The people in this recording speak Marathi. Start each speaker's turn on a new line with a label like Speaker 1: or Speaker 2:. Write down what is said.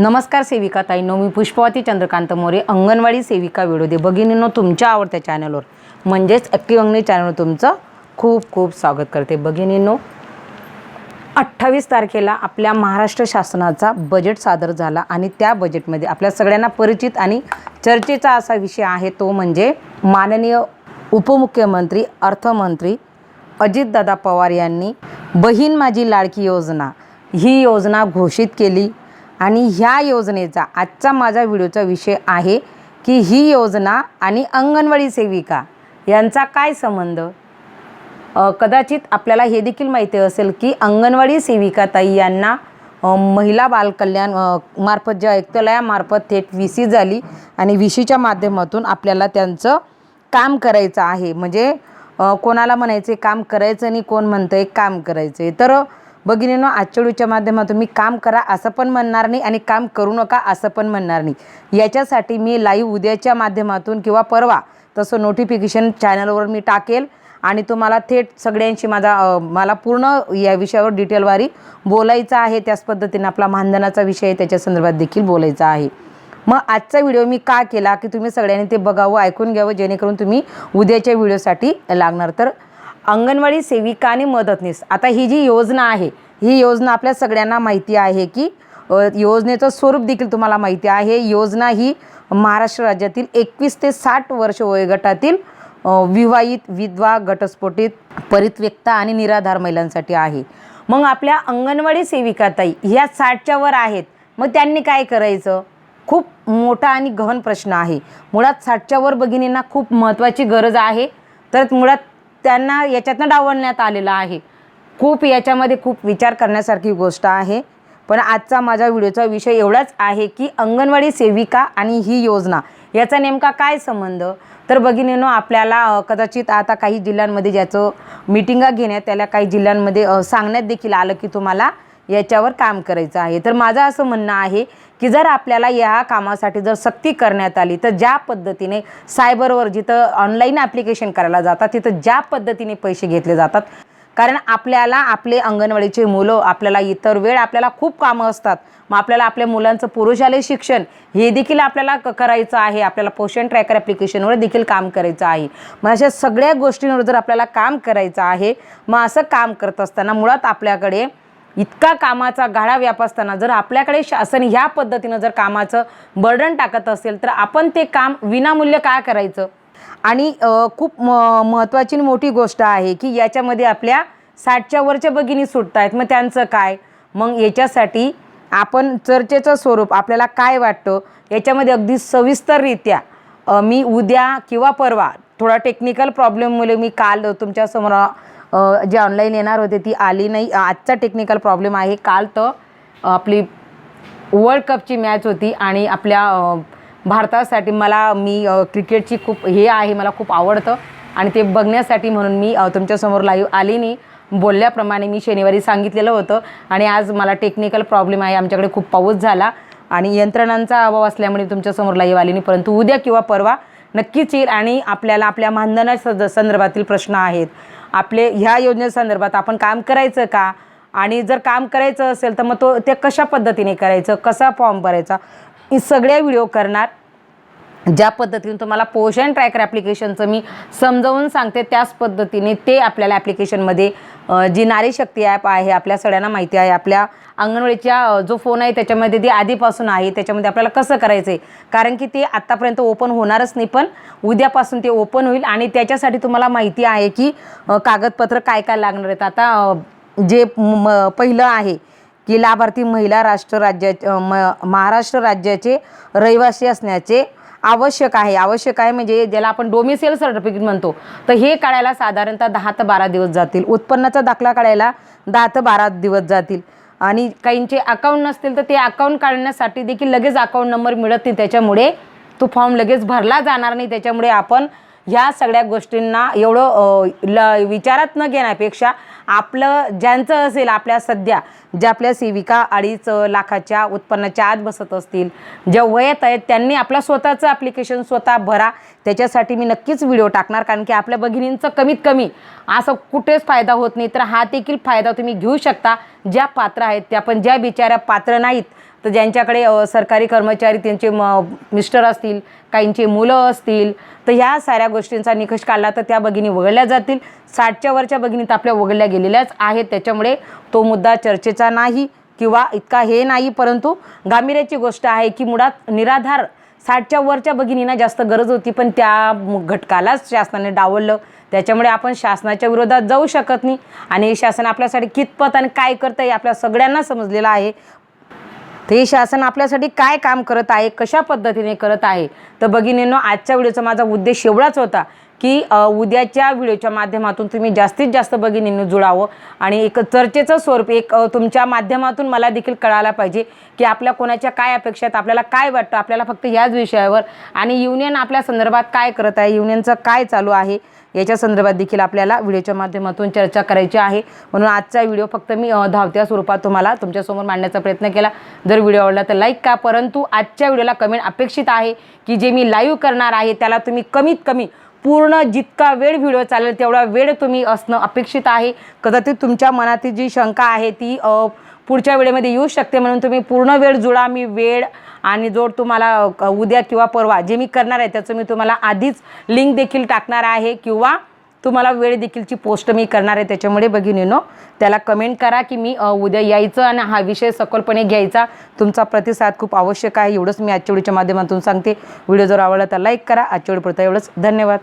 Speaker 1: नमस्कार सेविका ताईंनो मी पुष्पवती चंद्रकांत मोरे अंगणवाडी सेविका विडोदे भगिनींनो तुमच्या आवडत्या चॅनलवर म्हणजेच अक्की अंगणी चॅनलवर तुमचं खूप खूप स्वागत करते. भगिनींनो अठ्ठावीस तारखेला आपल्या महाराष्ट्र शासनाचा बजेट सादर झाला आणि त्या बजेटमध्ये आपल्या सगळ्यांना परिचित आणि चर्चेचा असा विषय आहे तो म्हणजे माननीय उपमुख्यमंत्री अर्थमंत्री अजितदादा पवार यांनी बहीण माझी लाडकी योजना ही योजना घोषित केली. आणि ह्या योजनेचा आजचा माझा व्हिडिओचा विषय आहे की ही योजना आणि अंगणवाडी सेविका यांचा काय संबंध? कदाचित आपल्याला हे देखील माहिती असेल की अंगणवाडी सेविका ताई यांना महिला बालकल्याण मार्फत ज्या आयुक्तालयामार्फत थेट व्ही सी झाली आणि व्ही सीच्या माध्यमातून आपल्याला त्यांचं काम करायचं आहे. म्हणजे कोणाला म्हणायचे काम करायचं आणि कोण म्हणतं आहे काम करायचं आहे तर भगिनीनं आजच्या माध्यमातून मी काम करा असं पण म्हणणार नाही आणि काम करू नका असं पण म्हणणार नाही. याच्यासाठी मी लाईव्ह उद्याच्या माध्यमातून किंवा परवा तसं नोटिफिकेशन चॅनलवर मी टाकेल आणि तुम्हाला थेट सगळ्यांशी माझा मला पूर्ण या विषयावर डिटेलवारी बोलायचं आहे. त्याच पद्धतीने आपला मानधनाचा विषय आहे त्याच्या संदर्भात देखील बोलायचा आहे. मग आजचा व्हिडिओ मी का केला की तुम्ही सगळ्यांनी ते बघावं ऐकून घ्यावं जेणेकरून तुम्ही उद्याच्या व्हिडिओसाठी लागणार. तर अंगणवाडी सेविका आणि मदतनीस आता ही जी योजना आहे ही योजना आपल्या सगळ्यांना माहिती आहे की योजनेचं स्वरूप देखील तुम्हाला माहिती आहे. योजना ही महाराष्ट्र राज्यातील एकवीस ते साठ वर्ष वयोगटातील विवाहित विधवा घटस्फोटित परित्यक्ता आणि निराधार महिलांसाठी आहे. मग आपल्या अंगणवाडी सेविकाताई ह्या साठच्या वर आहेत. मग त्यांनी काय करायचं? खूप मोठा आणि गहन प्रश्न आहे. मुळात साठच्या वर भगिनींना खूप महत्त्वाची गरज आहे. तर मुळात त्यांना याच्यातनं डावलण्यात आलेलं आहे. खूप याच्यामध्ये खूप विचार करण्यासारखी गोष्ट आहे. पण आजचा माझा व्हिडिओचा विषय एवढाच आहे की अंगणवाडी सेविका आणि ही योजना याचा नेमका काय संबंध? तर भगिनीनो आपल्याला कदाचित आता काही जिल्ह्यांमध्ये ज्याचं मिटिंगा घेण्यात त्याला काही जिल्ह्यांमध्ये सांगण्यात देखील आलं की तुम्हाला याच्यावर काम करायचं आहे. तर माझं असं म्हणणं आहे की जर आपल्याला या कामासाठी जर सक्ती करण्यात आली तर ज्या पद्धतीने सायबरवर जिथं ऑनलाईन ॲप्लिकेशन करायला जातात तिथं ज्या पद्धतीने पैसे घेतले जातात कारण आपल्याला आपले अंगणवाडीचे मुलं आपल्याला इतर वेळ आपल्याला खूप कामं असतात. मग आपल्याला आपल्या मुलांचं पुरुषालय शिक्षण हे देखील आपल्याला क करायचं आहे. आपल्याला पोषण ट्रॅकर ॲप्लिकेशनवर देखील काम करायचं आहे. मग अशा सगळ्या गोष्टींवर जर आपल्याला काम करायचं आहे मग असं काम करत असताना मुळात आपल्याकडे इतका कामाचा गाडा व्यापसताना जर आपल्याकडे शासन ह्या पद्धतीनं जर कामाचं बर्डन टाकत असेल तर आपण ते काम विनामूल्य काय करायचं? आणि खूप म महत्त्वाची मोठी गोष्ट आहे की याच्यामध्ये आपल्या साठच्या वरच्या भगिनी सुटत आहेत मग त्यांचं काय? मग याच्यासाठी आपण चर्चेचं स्वरूप आपल्याला काय वाटतं? याच्यामध्ये अगदी सविस्तररित्या मी उद्या किंवा परवा थोडा टेक्निकल प्रॉब्लेममुळे मी काल तुमच्यासमोर जी ऑनलाईन येणार होते ती आली नाही. आजचा टेक्निकल प्रॉब्लेम आहे. काल तर आपली वर्ल्ड कपची मॅच होती आणि आपल्या भारतासाठी मला मी क्रिकेटची खूप हे आहे मला खूप आवडतं. आणि ते बघण्यासाठी म्हणून मी तुमच्यासमोर लाईव्ह आली नाही. बोलल्याप्रमाणे मी शनिवारी सांगितलेलं होतं. आणि आज मला टेक्निकल प्रॉब्लेम आहे. आमच्याकडे खूप पाऊस झाला आणि यंत्रणांचा अभाव असल्यामुळे तुमच्यासमोर लाईव्ह आली नाही. परंतु उद्या किंवा परवा नक्कीच येईल आणि आपल्याला आपल्या मानधना सद संदर्भातील प्रश्न आहेत. आपले ह्या योजनेसंदर्भात आपण काम करायचं का? आणि जर काम करायचं असेल तर मग तो ते कशा पद्धतीने करायचं? कसा फॉर्म भरायचा? हे सगळ्या व्हिडिओ करणार. ज्या पद्धतीने तुम्हाला पोषण ट्रॅकर ॲप्लिकेशनचं मी समजावून सांगते त्याच पद्धतीने ते आपल्याला ॲप्लिकेशनमध्ये जी नारी शक्ती ॲप आहे आपल्या सगळ्यांना माहिती आहे आपल्या अंगणवाडीच्या जो फोन आहे त्याच्यामध्ये ती आधीपासून आहे त्याच्यामध्ये आपल्याला कसं करायचं आहे कारण की ते आत्तापर्यंत ओपन होणारच नाही पण उद्यापासून ते ओपन होईल आणि त्याच्यासाठी तुम्हाला माहिती आहे की कागदपत्र काय काय लागणार आहेत. आता जे म पहिलं आहे की लाभार्थी महिला राष्ट्र राज्या म महाराष्ट्र राज्याचे रहिवासी असण्याचे आवश्यक आहे. आवश्यक आहे म्हणजे ज्याला आपण डोमिसेल सर्टिफिकेट म्हणतो. तर हे काढायला साधारणतः दहा ते बारा दिवस जातील. उत्पन्नाचा दाखला काढायला दहा ते बारा दिवस जातील. आणि काहींचे अकाउंट नसतील तर ते अकाउंट काढण्यासाठी देखील लगेच अकाउंट नंबर मिळत नाही. त्याच्यामुळे तो फॉर्म लगेच भरला जाणार नाही. त्याच्यामुळे आपण ह्या सगळ्या गोष्टींना एवढं ल विचारात न घेण्यापेक्षा आपलं ज्यांचं असेल आपल्या सध्या ज्या आपल्या सेविका अडीच लाखाच्या उत्पन्नाच्या आत बसत असतील ज्या वयात आहेत त्यांनी आपलं स्वतःचं ॲप्लिकेशन स्वतः भरा. त्याच्यासाठी मी नक्कीच व्हिडिओ टाकणार कारण की आपल्या भगिनींचं कमीत कमी असं कुठेच फायदा होत नाही. तर हा देखील फायदा तुम्ही घेऊ शकता. ज्या पात्र आहेत त्या पण ज्या बिचाऱ्या पात्र नाहीत तर ज्यांच्याकडे सरकारी कर्मचारी त्यांचे म मिस्टर असतील काहींचे मुलं असतील तर ह्या साऱ्या गोष्टींचा निकष काढला तर त्या भगिनी वगळल्या जातील. साठच्या वरच्या भगिनी तर आपल्या वगळल्या गेलेल्याच आहेत. त्याच्यामुळे तो मुद्दा चर्चेचा नाही किंवा इतका हे नाही. परंतु गांभीर्याची गोष्ट आहे की मुळात निराधार साठच्या वरच्या भगिनींना जास्त गरज होती. पण त्या घटकालाच शासनाने डावललं. त्याच्यामुळे आपण शासनाच्या विरोधात जाऊ शकत नाही. आणि शासन आपल्यासाठी कितपत आणि काय करतं हे आपल्या सगळ्यांना समजलेलं आहे. ते शासन आपल्यासाठी काय काम करत आहे कशा पद्धतीने करत आहे? तर भगिनींनो आजच्या व्हिडिओचा माझा उद्देश एवढाच होता की उद्याच्या व्हिडिओच्या माध्यमातून तुम्ही जास्तीत जास्त भगिनींनी जुळावं. आणि एक चर्चेचं स्वरूप एक तुमच्या माध्यमातून मला देखील कळायला पाहिजे की आपल्या कोणाच्या काय अपेक्षा आहेत आपल्याला काय वाटतं आपल्याला फक्त ह्याच विषयावर. आणि युनियन आपल्या संदर्भात काय करत आहे युनियनचं काय चालू आहे याच्या संदर्भात देखील आपल्याला व्हिडिओच्या माध्यमातून चर्चा करायची आहे. म्हणून आजचा व्हिडिओ फक्त मी धावत्या स्वरूपात तुम्हाला तुमच्यासमोर मांडण्याचा प्रयत्न केला. जर व्हिडिओ आवडला तर लाईक का परंतु आजच्या व्हिडिओला कमेंट अपेक्षित आहे की जे मी लाईव्ह करणार आहे त्याला तुम्ही कमीत कमी पूर्ण जितका वेळ व्हिडिओ चालेल तेवढा वेळ तुम्ही असणं अपेक्षित आहे. कदाचित तुमच्या मनातील जी शंका आहे ती पुढच्या वेळेमध्ये येऊ शकते. म्हणून तुम्ही पूर्ण वेळ जुळा मी वेळ आणि जोड तुम्हाला उद्या किंवा परवा जे मी करणार आहे त्याचं मी तुम्हाला आधीच लिंक देखील टाकणार आहे. किंवा तुम्हाला वेळ देखीलची पोस्ट मी करणार आहे त्याच्यामुळे भगिनीनो त्याला कमेंट करा की मी उद्या यायचं आणि हा विषय सखोलपणे घ्यायचा. तुमचा प्रतिसाद खूप आवश्यक आहे. एवढंच मी आजच्या व्हिडिओच्या माध्यमातून सांगते. व्हिडिओ जर आवडला तर लाईक करा. आजच्या व्हिडिओ पडता एवढंच. धन्यवाद.